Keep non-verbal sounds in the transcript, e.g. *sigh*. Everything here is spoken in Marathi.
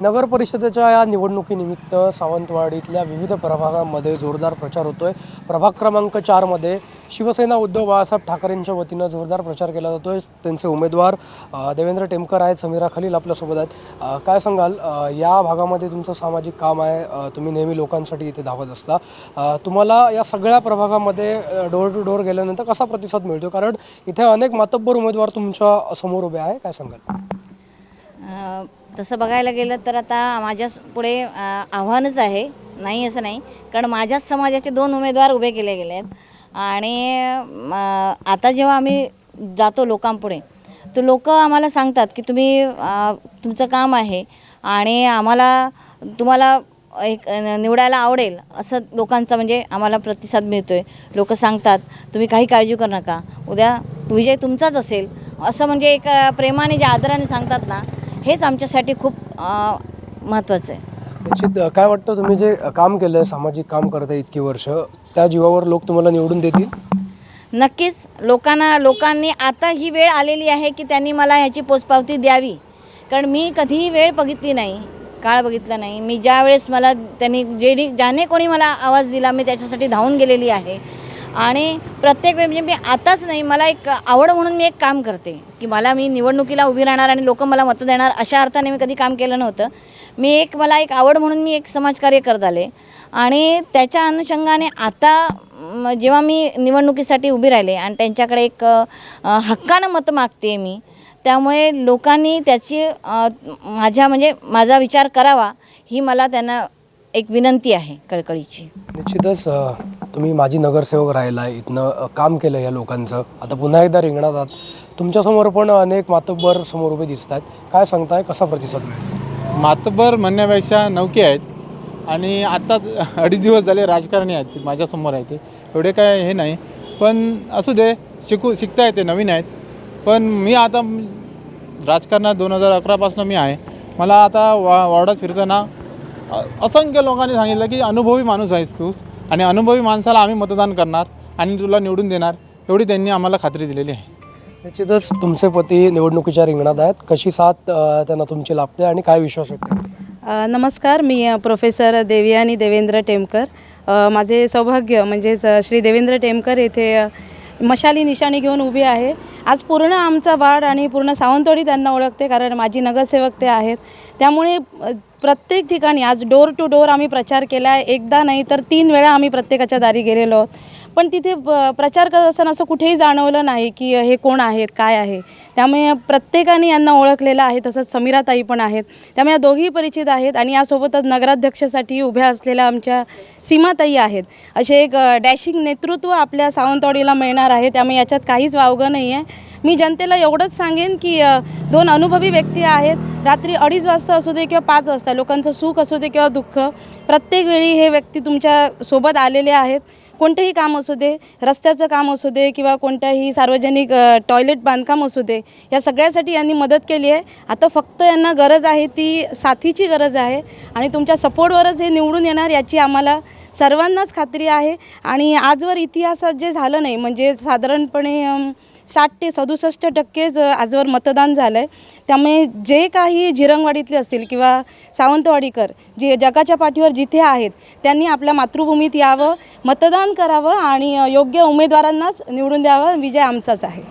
नगर परिषदेच्या या निवडणुकीनिमित्त सावंतवाडीतल्या विविध प्रभागांमध्ये जोरदार प्रचार होतोय. प्रभाग क्रमांक चारमध्ये शिवसेना उद्धव बाळासाहेब ठाकरेंच्या वतीनं जोरदार प्रचार केला जातोय. त्यांचे उमेदवार देवेंद्र टेमकर आहेत समीरा खलील आपल्यासोबत आहेत. काय सांगाल? या भागामध्ये तुमचं सामाजिक काम आहे. तुम्ही नेहमी लोकांसाठी इथे धावत असता. तुम्हाला या सगळ्या प्रभागामध्ये डोर टू डोर गेल्यानंतर कसा प्रतिसाद मिळतो कारण इथे अनेक मातब्बर उमेदवार तुमच्यासमोर उभे आहे. काय सांगाल? तसं बघायला गेलं तर आता माझ्या पुढे आव्हानच आहे. नाही असं नाही. कारण माझ्याच समाजाचे दोन उमेदवार उभे केले गेले आहेत. आणि आता जेव्हा आम्ही जातो लोकांपुढे तर लोक आम्हाला सांगतात की तुम्ही तुमचं काम आहे आणि आम्हाला तुम्हाला एक निवडायला आवडेल असं लोकांचा म्हणजे आम्हाला प्रतिसाद मिळतो आहे लोक सांगतात तुम्ही काही काळजी करू नका. उद्या विजय तुमचाच असेल. असं म्हणजे एक प्रेमाने जे आदराने सांगतात ना हेच आमच्यासाठी खूप महत्त्वाचं आहे. निश्चित काय वाटतं तुम्ही जे काम केलंय सामाजिक काम करताय इतकी वर्ष त्या जीवावर लोक तुम्हाला निवडून देतील? नक्कीच. लोकांना लोकांनी आता ही वेळ आलेली आहे की त्यांनी मला ह्याची पोचपावती द्यावी. कारण मी कधीही वेळ बघितली नाही काळ बघितला नाही. मी ज्या वेळेस मला त्यांनी जे ज्याने कोणी मला आवाज दिला मी त्याच्यासाठी धावून गेलेली आहे. आणि प्रत्येक वेळ म्हणजे मी आताच नाही मला एक आवड म्हणून मी एक काम करते की मला मी निवडणुकीला उभी राहणार आणि लोक मला मतं देणार अशा अर्थाने मी कधी काम केलं नव्हतं. मी एक मला एक आवड म्हणून मी एक समाजकार्य करत आले. आणि त्याच्या अनुषंगाने आता जेव्हा मी निवडणुकीसाठी उभी राहिले आणि त्यांच्याकडे एक हक्कानं मतं मागते मी त्यामुळे लोकांनी त्याची माझ्या म्हणजे माझा विचार करावा ही मला त्यांना एक विनंती आहे कळकळीची. निश्चितच तुम्ही माजी नगरसेवक राहिला इथनं काम केलं या लोकांचं. आता पुन्हा एकदा रिंगणात आहात. तुमच्यासमोर पण अनेक मातब्बर समोर उभे दिसत आहेत काय सांगताय? कसा प्रतिसाद मिळेल? मातबर म्हणण्यापेक्षा नौके आहेत. आणि आत्ताच *laughs* अडीच दिवस झाले राजकारणी आहेत माझ्यासमोर आहे ते. एवढे काय हे नाही. पण असू दे शिकू शिकता येते नवीन आहेत. पण मी आता राजकारणात दोन हजार अकरापासून मी आहे. मला आता वा वार्डात फिरताना असंख्य लोकांनी सांगितलं की अनुभवी माणूस आहेस तूच. आणि अनुभवी माणसाला आम्ही मतदान करणार आणि तुला निवडून देणार एवढी त्यांनी आम्हाला खात्री दिलेली आहे. निश्चितच तुमचे पती निवडणुकीच्या रिंगणात आहेत. कशी साथ त्यांना तुमची लाभते आणि काय विश्वास? अ, नमस्कार मी प्रोफेसर देवयानी देवेंद्र टेमकर. माझे सौभाग्य म्हणजेच श्री देवेंद्र टेमकर येथे मशाली निशाणी घेऊन उभी आहे. आज पूर्ण आमचा वार्ड आणि पूर्ण सावंतवाडी त्यांना ओळखते कारण माझी नगरसेवक ते आहेत. त्यामुळे प्रत्येक ठिकाणी आज डोर टू डोर आम्ही प्रचार केला आहे एकदा नाही तर तीन वेळा आम्ही प्रत्येकाच्या दारी गेलेलो आहोत. पण तिथे प्रचार करत असताना असं कुठेही जाणवलं नाही की हे कोण आहेत काय आहे. त्यामुळे प्रत्येकाने यांना ओळखलेलं आहे तसंच समीराताई पण आहेत. त्यामुळे या दोघीही परिचित आहेत आणि यासोबतच नगराध्यक्षासाठी उभ्या असलेल्या आमच्या सीमाताई आहेत. असे एक डॅशिंग नेतृत्व आपल्या सावंतवाडीला मिळणार आहे त्यामुळे याच्यात काहीच वावगं नाही आहे मी जनतेला एवढंच सांगेन की दोन अनुभवी व्यक्ती आहेत. रात्री अडीच वाजता असू दे किंवा पाच वाजता लोकांचं सुख असू दे किंवा दुःख प्रत्येक वेळी हे व्यक्ती तुमच्यासोबत आलेले आहेत. कोणतंही काम असू दे रस्त्याचं काम असू दे किंवा कोणत्याही सार्वजनिक टॉयलेट बांधकाम असू दे या सगळ्यासाठी यांनी मदत केली आहे. आता फक्त यांना गरज आहे ती साथीची गरज आहे आणि तुमच्या सपोर्टवरच हे निवडून येणार याची आम्हाला सर्वांनाच खात्री आहे. आणि आजवर इतिहासात जे झालं नाही म्हणजे साधारणपणे साठ ते सदुसष्ट टक्केच आजवर मतदान झालं आहे त्यामुळे जे काही झिरंगवाडीतले असतील किंवा सावंतवाडीकर जे जगाच्या पाठीवर जिथे आहेत त्यांनी आपल्या मातृभूमीत यावं मतदान करावं आणि योग्य उमेदवारांनाच निवडून द्यावं. विजय आमचाच आहे.